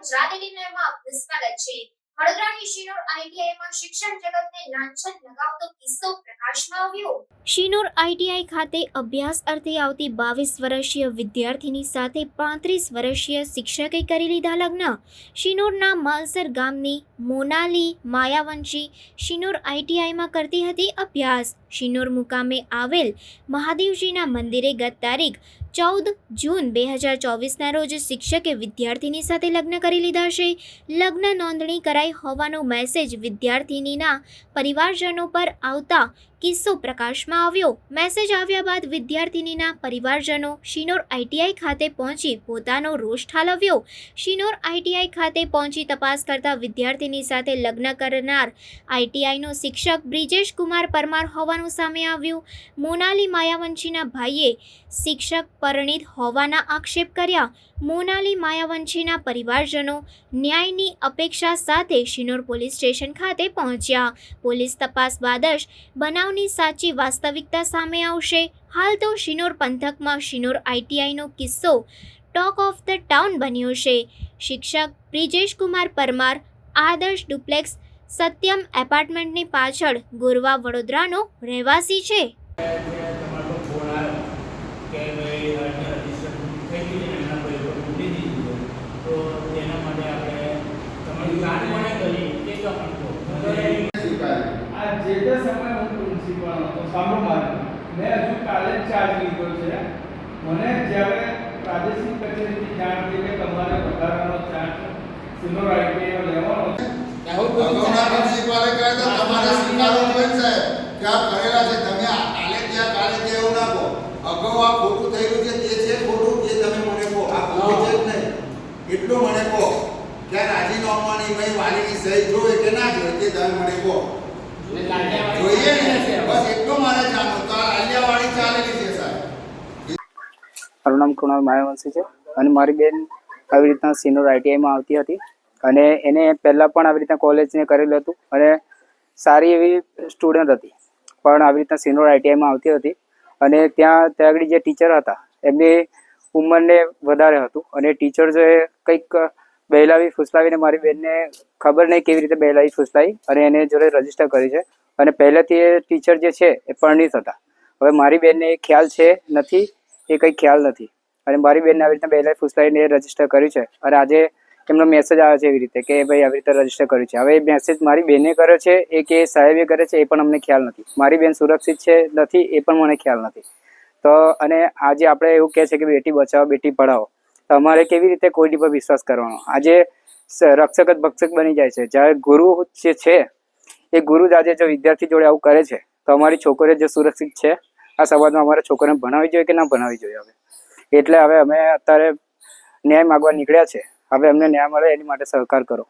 ગુજરાતી નિર્ણયમાં આપનું છે. વડોદરાની શિનોર આઈટીઆઈમાં શિક્ષણ જગતને લાંછન લગાવતો કિસ્સો પ્રકાશમાં આવ્યો. શિનોર આઈટીઆઈ ખાતે અભ્યાસ અર્થે આવતી બાવીસ વર્ષીય વિદ્યાર્થીની સાથે પાંત્રીસ વર્ષીય શિક્ષકે કરી લીધા લગ્ન. શિનોરના માલસર ગામની મોનાલી માયાવંશી શિનોર આઈટીઆઈમાં કરતી હતી અભ્યાસ. શિનોર મુકામે આવેલ મહાદેવજીના મંદિરે ગત તારીખ ચૌદ જૂન બે હજાર ચોવીસના રોજ શિક્ષકે વિદ્યાર્થીની સાથે લગ્ન કરી લીધા છે. લગ્ન નોંધણી કરાઈ હોવાનો મેસેજ વિદ્યાર્થીનીના પરિવારજનો પર આવતા કિસ્સો પ્રકાશમાં આવ્યો. મેસેજ આવ્યા બાદ વિદ્યાર્થીનીના પરિવારજનો શિનોર આઈટીઆઈ ખાતે પહોંચી પોતાનો રોષ ઠાલવ્યો. શિનોર આઈટીઆઈ ખાતે પહોંચી તપાસ કરતા વિદ્યાર્થીની સાથે લગ્ન કરનાર આઈટીઆઈનો શિક્ષક બ્રિજેશ કુમાર પરમાર હોવાનું સામે આવ્યું. મોનાલી માયાવંશીના ભાઈએ શિક્ષક પરિણીત હોવાના આક્ષેપ કર્યા. મોનાલી માયાવંશીના પરિવારજનો ન્યાયની અપેક્ષા સાથે શિનોર પોલીસ સ્ટેશન ખાતે પહોંચ્યા. પોલીસ તપાસ બાદ જ બનાવની સાચી વાસ્તવિકતા સામે આવશે. હાલ તો શિનોર પંથકમાં શિનોર આઈટીઆઈનો કિસ્સો ટોક ઓફ ધ ટાઉન બન્યો છે. શિક્ષક બ્રિજેશ કુમાર પરમાર, આદર્શ ડુપ્લેક્સ, સત્યમ એપાર્ટમેન્ટની પાછળ ગોરવા વડોદરાનો રહેવાસી છે. જે સમયે કાલે ચાર્જ લીધો છે. મને જ્યારે પ્રાદેશિક કચેરીથી જાણ થઈ કે તમારે વધારાનો ચાર્જ સિનોર આઈટીઆઈનો લેવાનો છે. અગાઉના પ્રિન્સિપાલે કહે તો તમારે સ્વીકારવું હોય સાહેબ કે આ કરેલા છે તમે કાલે ત્યાં કાલે ત્યાં એવું ના કહો અગાઉ આ ખોટું થયેલું છે તે છે ખોટું તે તમે મને કહો આ ખોટું છે જ નહીં. એટલું મને કહો કે રાજીનામાની ભાઈ વાલીની સહી જોવે કે ના જોવે તે તમે મને કહો. જોઈએ ને બસ એટલું મારે જાણવું તો આ આલિયાવાડી ચાલેલી છે સાહેબ મારું નામ કૃણાલ માયાવંશી છે અને મારી બેન આવી રીતના સિનોર આઈટીઆઈમાં આવતી હતી. અને એને પહેલાં પણ આવી રીતના કોલેજને કરેલું હતું અને સારી એવી સ્ટુડન્ટ હતી. પણ આવી રીતના સિનોર આઈટીઆઈમાં આવતી હતી અને ત્યાં ત્યાં આગળ જે ટીચર હતા, એમની ઉંમરને વધારે હતું. અને ટીચર્સોએ કંઈક બહેલાવી ફૂસલાવીને મારી બેનને ખબર નહીં કેવી રીતે બહેલાવી ફૂસલાવી અને એને જોડે રજિસ્ટર કરી છે. અને પહેલેથી એ ટીચર જે છે, એ પરણિત હતા. હવે મારી બેનને એ ખ્યાલ છે નથી. એ કંઈ ખ્યાલ નથી. અને મારી બેનને આવી રીતના બે ફૂસલાવીને ફૂસલાઈને રજિસ્ટર કર્યું છે. અને આજે એમનો મેસેજ આવે છે એવી રીતે કે, ભાઈ, આવી રીતે રજિસ્ટર કર્યું છે. હવે એ મેસેજ મારી બેને કર્યો છે, એ કે સાહેબે કરે છે, એ પણ અમને ખ્યાલ નથી. મારી બેન સુરક્ષિત છે નથી, એ પણ મને ખ્યાલ નથી. તો, અને આજે આપણે એવું કહે છે કે, બેટી, બચાવો, બેટી, પઢાવો. તો અમારે કેવી રીતે કોઈની પર વિશ્વાસ કરવાનો? આજે રક્ષક જ ભક્ષક બની જાય છે. જ્યારે ગુરુ જે છે, એ ગુરુ જ આજે જો વિદ્યાર્થી જોડે આવું કરે છે, તો અમારી છોકરીઓ જે સુરક્ષિત છે આ સમાજમાં અમારા છોકરાને ભણાવવી જોઈએ કે ના ભણાવવી જોઈએ હવે? એટલે હવે અમે અત્યારે ન્યાય માગવા નીકળ્યા છે. હવે અમને ન્યાય મળે એની માટે સહકાર કરો.